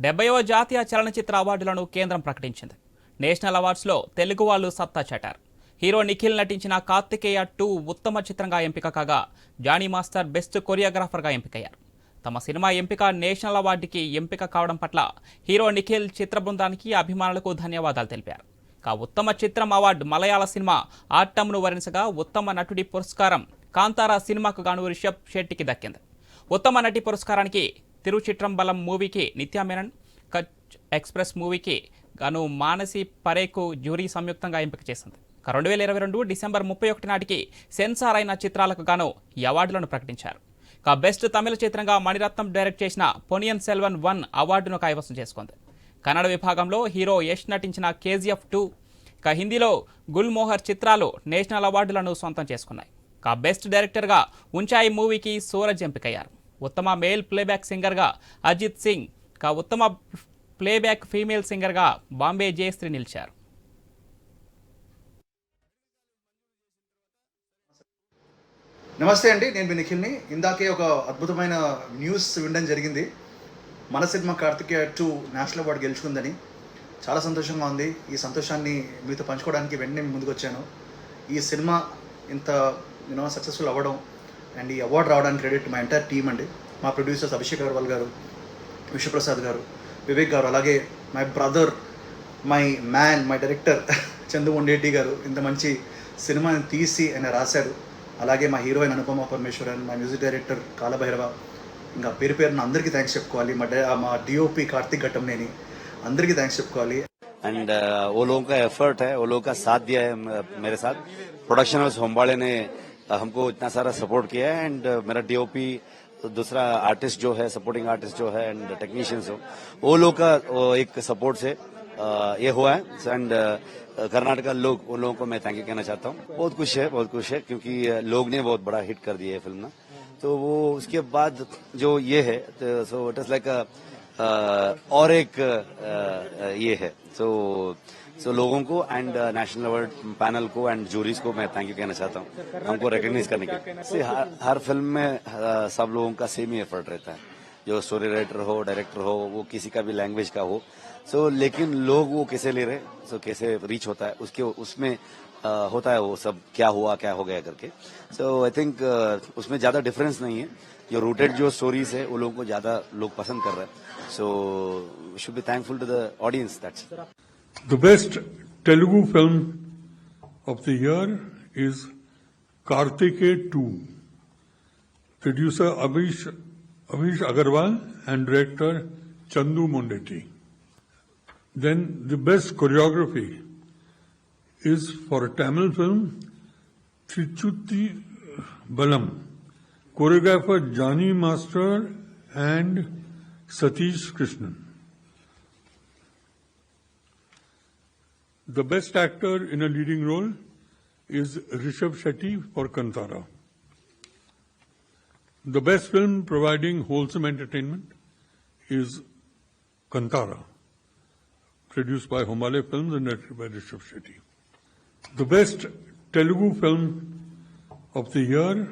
డెబ్బైవ జాతీయ చలనచిత్ర అవార్డులను కేంద్రం ప్రకటించింది. నేషనల్ అవార్డ్స్లో తెలుగు వాళ్ళు సత్తా చాటారు. హీరో నిఖిల్ నటించిన కార్తికేయ టూ ఉత్తమ చిత్రంగా ఎంపిక కాగా జానీ మాస్టర్ బెస్ట్ కొరియోగ్రాఫర్గా ఎంపికయ్యారు. తమ సినిమా ఎంపిక నేషనల్ అవార్డుకి ఎంపిక కావడం పట్ల హీరో నిఖిల్ చిత్ర బృందానికి అభిమానులకు ధన్యవాదాలు తెలిపారు. ఇక ఉత్తమ చిత్రం అవార్డు మలయాళ సినిమా ఆట్టంను వరించగా ఉత్తమ నటుడి పురస్కారం కాంతారా సినిమాకు గాను రిషబ్ శెట్టికి దక్కింది. ఉత్తమ నటి పురస్కారానికి తిరుచిట్రంబలం మూవీకి నిత్యా మేనన్ కచ్ ఎక్స్ప్రెస్ మూవీకి గాను మానసి పరేకు జ్యూరీ సంయుక్తంగా ఎంపిక చేసింది. రెండు వేల ఇరవై రెండు డిసెంబర్ ముప్పై ఒకటి నాటికి సెన్సార్ అయిన చిత్రాలకు గాను ఈ అవార్డులను ప్రకటించారు. ఇక బెస్ట్ తమిళ చిత్రంగా మణిరత్నం డైరెక్ట్ చేసిన పొనియన్ సెల్వన్ వన్ అవార్డును కైవసం చేసుకుంది. కన్నడ విభాగంలో హీరో యష్ నటించిన కేజీఎఫ్ టూ ఇక హిందీలో గుల్మోహర్ చిత్రాలు నేషనల్ అవార్డులను సొంతం చేసుకున్నాయి. ఇక బెస్ట్ డైరెక్టర్గా ఉంచాయి మూవీకి సూరజ్ ఎంపికయ్యారు. ఉత్తమ మేల్ ప్లేబ్యాక్ సింగర్గా అజిత్ సింగ్ కా ఉత్తమ ప్లేబ్యాక్ ఫీమేల్ సింగర్గా బాంబే జయశ్రీ నిలిచారు. నమస్తే అండి నేను మీ నిఖిల్ని. ఇందాకే ఒక అద్భుతమైన న్యూస్ వినడం జరిగింది. మన cinema Karthikeya two national award గెలుచుకుందని. చాలా సంతోషంగా ఉంది. ఈ సంతోషాన్ని మీతో పంచుకోవడానికి వెంటనే ముందుకొచ్చాను ముందుకు వచ్చాను. ఈ సినిమా ఇంత యూనో సక్సెస్ఫుల్ అవ్వడం అండ్ ఈ అవార్డు రావడానికి క్రెడిట్ మా ఎంటైర్ టీమ్ అండి మా ప్రొడ్యూసర్స్ అభిషేక్ అగర్వాల్ గారు విశ్వప్రసాద్ గారు వివేక్ గారు అలాగే my brother my man my director Chandumohan Reddy గారు ఇంత మంచి సినిమాని తీసి ఆయన రాశారు అలాగే మా హీరోయిన్ అనుపమ పరమేశ్వరన్ మా మ్యూజిక్ డైరెక్టర్ కాలభైరవ ఇంకా పేరు పేరున అందరికీ థ్యాంక్స్ చెప్పుకోవాలి మా డై- మా డిఓపి కార్తిక్ ఘట్టంనేని అందరికీ థ్యాంక్స్ చెప్పుకోవాలి एंड वो लोगों का एफर्ट है वो लोगों का साथ दिया है म- मेरे साथ प्रोडक्शन हाउस होम्बाड़े ने अ, हमको इतना सारा सपोर्ट किया है एंड मेरा डीओपी दूसरा आर्टिस्ट जो है सपोर्टिंग आर्टिस्ट जो है एंड टेक्नीशियंस हो वो लोग का एक सपोर्ट से अ, ये हुआ है एंड कर्नाटका लोग उन लोगों को मैं थैंक यू कहना चाहता हूँ। बहुत खुश है बहुत खुश है क्योंकि लोग ने बहुत बड़ा हिट कर दिया है फ़िल्म ना। तो वो उसके बाद जो ये है तो सो इट इज़ लाइक और एक ये है। सो सो लोगों को एंड नेशनल अवार्ड पैनल को एंड जूरीज को मैं थैंक यू कहना चाहता हूँ। हमको रिकग्नाइज करने के लिए। हर, फ़िल्म में सब लोगों का सेम ही एफर्ट रहता है। जो स्टोरी राइटर हो डायरेक्टर हो वो किसी का भी लैंग्वेज का हो। सो लेकिन लोग वो कैसे ले रहे सो कैसे रीच होता है? उसके उसमें होता है वो सब, क्या हुआ, क्या हो गया करके। सो आई थिंक उसमें ज़्यादा डिफरेंस नहीं है। जो रूटेड जो स्टोरीज है, वो लोगों को ज़्यादा लोग पसंद कर रहे हैं। So we should be thankful to the audience that's the best Telugu film of the year is Karthikeya two producer Amish Amish Agarwal and director Chandu Mondeti then the best choreography is for a Tamil film Trichuti Balam. Choreographer Jani Master and Satish Krishnan. The best actor in a leading role is Rishabh Shetty for Kantara. The best film providing wholesome entertainment is Kantara, produced by Homale Films and directed by Rishabh Shetty. The best Telugu film of the year